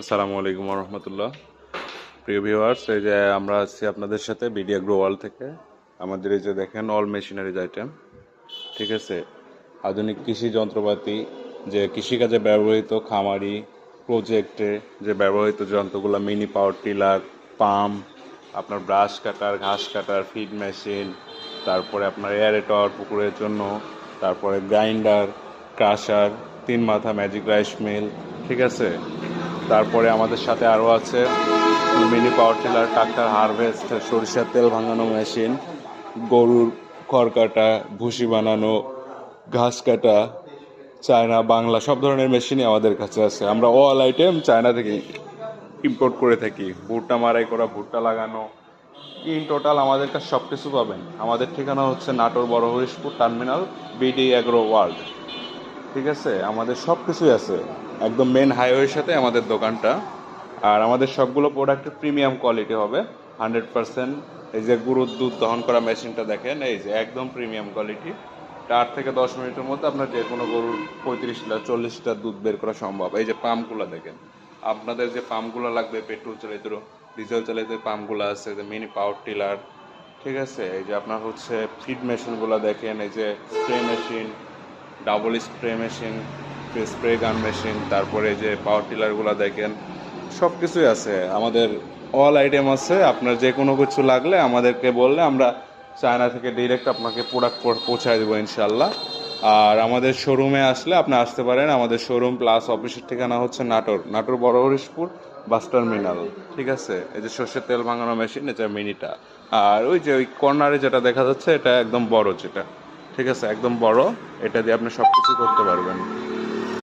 আসসালামু আলাইকুম রহমতুল্লাহ প্রিয় ভিউয়ার্স, এই যে আমরা আছি আপনাদের সাথে বিডিয়া গ্রোয়াল থেকে। আমাদের এই যে দেখেন অল মেশিনারিজ আইটেম ঠিক আছে? আধুনিক কৃষি যন্ত্রপাতি, যে কৃষিকাজে ব্যবহৃত খামারি প্রজেক্টে যে ব্যবহৃত যন্ত্রগুলো মিনি পাওয়ার টিলার পাম্প আপনার ব্রাশ কাটার ঘাস কাটার ফিড মেশিন তারপরে আপনার এয়ারেটর পুকুরের জন্য, তারপরে গ্রাইন্ডার ক্রাশার তিন মাথা ম্যাজিক রাইস মিল ঠিক আছে? তারপরে আমাদের সাথে আরও আছে mini power tiller, tractor harvester সরিষার তেল ভাঙানো মেশিন, গরুর খড় কাটা, ভুসি বানানো, ঘাস কাটা, চায়না, বাংলা সব ধরনের মেশিনই আমাদের কাছে আছে। আমরা অল আইটেম চায়না থেকে ইম্পোর্ট করে থাকি। ভুট্টা মারাই করা, ভুট্টা লাগানো। ইন টোটাল আমাদের কাছে সব কিছু পাবেন। আমাদের ঠিকানা হচ্ছে নাটোর বড় Harishpur terminal BD agro world ঠিক আছে? আমাদের সব কিছুই আছে। একদম মেন হাইওয়ের সাথে আমাদের দোকানটা। আর আমাদের সবগুলো প্রোডাক্টের প্রিমিয়াম কোয়ালিটি হবে। হান্ড্রেড পার্সেন্ট এই যে গরুর দুধ দহন করা মেশিনটা দেখেন, এই যে একদম প্রিমিয়াম কোয়ালিটি আট থেকে দশ মিনিটের মধ্যে আপনার যে কোনো গরুর পঁয়ত্রিশ লিটার, চল্লিশ লিটার দুধ বের করা সম্ভব। এই যে পাম্পগুলো দেখেন। আপনাদের যে পাম্পগুলো লাগবে, পেট্রোল চালিত, ডিজেল চালিত পাম্পগুলো আছে যে মিনি পাওয়ার টিলার ঠিক আছে? এই যে আপনার হচ্ছে ফিড মেশিনগুলো দেখেন, এই যে spray machine double spray machine spray gun machine, তারপরে যে পাওয়ার টিলারগুলো দেখেন সব কিছুই আছে। আমাদের অল আইটেম আছে। আপনার যে কোনো কিছু লাগলে আমাদেরকে বললে আমরা চায়না থেকে ডিরেক্ট আপনাকে প্রোডাক্ট পৌঁছায় দেবো ইনশাল্লাহ আর আমাদের শোরুমে আসলে আপনি আসতে পারেন। আমাদের শোরুম প্লাস অফিসের ঠিকানা হচ্ছে নাটোর নাটোর বড় হরিশপুর বাস টার্মিনাল ঠিক আছে? এই যে সর্ষের তেল ভাঙানো মেশিন, এটা মিনিটা। আর ওই যে ওই কর্নারে যেটা দেখা যাচ্ছে, এটা একদম বড় যেটা। ঠিক আছে একদম বড়। এটা দিয়ে আপনি সব কিছু করতে পারবেন।